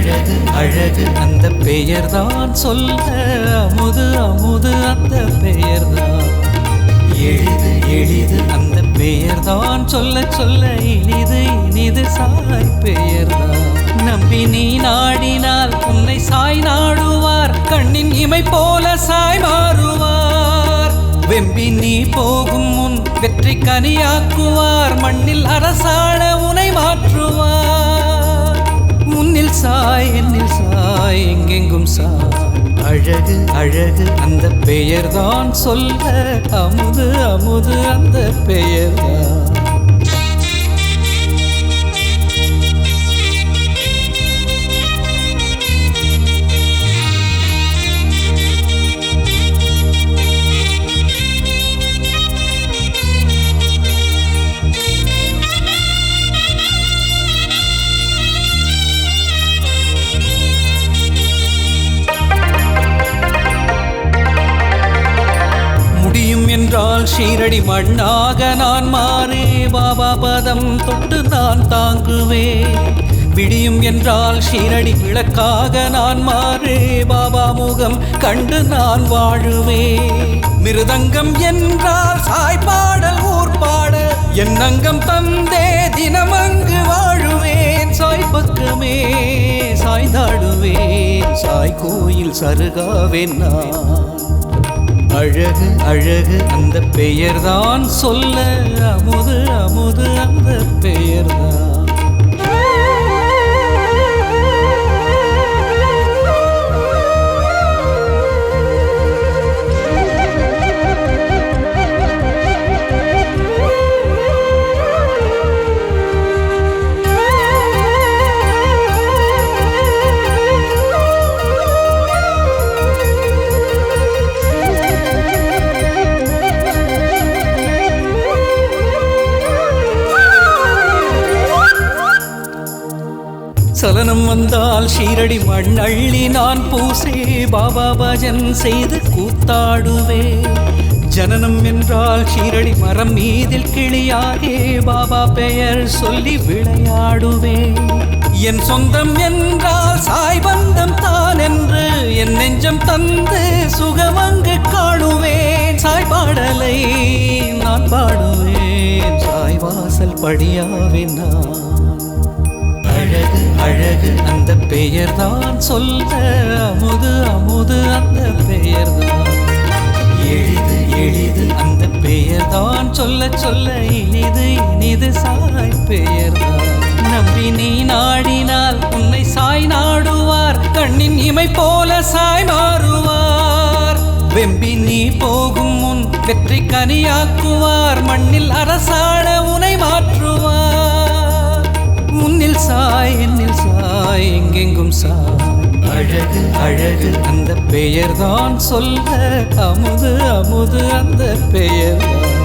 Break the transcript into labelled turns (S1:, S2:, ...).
S1: அழகு அழகு அந்த பெயர்தான் சொல்ல. அமுது அமுது அந்த பெயர்தான். எளிது எளிது அந்த பெயர்தான் சொல்ல சொல்ல. இனிது இனிது சாய் பெயர்தான். நம்பி நீ நாடினால் உன்னை சாய் நாடுவார். கண்ணின் இமை போல சாய் மாறுவார். வெம்பி நீ போகும் முன் வெற்றி கனியாக்குவார். மண்ணில் அரசாள உனை மாற்றுவார். முன்னில் சாய் என்னில் சாய் எங்கெங்கும் சாய். அழகு அழகு. அந்த பெயர்தான் சொல்ல அமுது அமுது அந்த பெயர்தான். ஷீரடி மண்ணாக நான் மாறே. பாபா பதம் தொட்டு நான் தாங்குவே விடியும் என்றால் ஷீரடி விளக்காக நான் மாறே. பாபா முகம் கண்டு நான் வாழுவே மிருதங்கம் என்றால் சாய் பாடல். என் அங்கம் தந்தே தினம் அங்கு வாழுவேன். சாய் பக்கமே சாய்ந்தாடுவேன். சாய் கோயில் சருகாவேன் நான். அழகு அழகு அந்த பெயர்தான் சொல்ல. அமுது அமுது அந்த பெயர்தான் சலனம் வந்தால் ஷீரடி மண்ணள்ளி நான் பூசே. பாபா பஜன் செய்து கூத்தாடுவே. ஜனனம் என்றால் ஷீரடி மரம் மீதில் கிளியாகே. பாபா பெயர் சொல்லி விளையாடுவே. என் சொந்தம் என்றால் சாய் பந்தம் தான் என்று என் நெஞ்சம் தந்து சுகமங்கு காணுவேன். சாய் பாடலை நான் பாடுவேன். சாய் வாசல் படியாவேன் நான். அழகு அழகு அந்த பெயர்தான் சொல்ல. அமுது அமுது அந்த பெயர்தான். எளிது எளிது அந்த பெயர் தான் சொல்ல சொல்ல. இனிது இனிது சாய் பெயர்தான். நம்பி நீ நாடினால் உன்னை சாய் நாடுவார். கண்ணின் இமை போல சாய் மாறுவார். வெம்பி நீ போகும் முன் வெற்றி கனியாக்குவார். மண்ணில் அரசாள சாய் என்னில் சாய் எங்கெங்கும் சாய். அழகு அழகு. அந்த பெயர்தான் சொல்ல அமுது அமுது அந்த பெயர்தான்.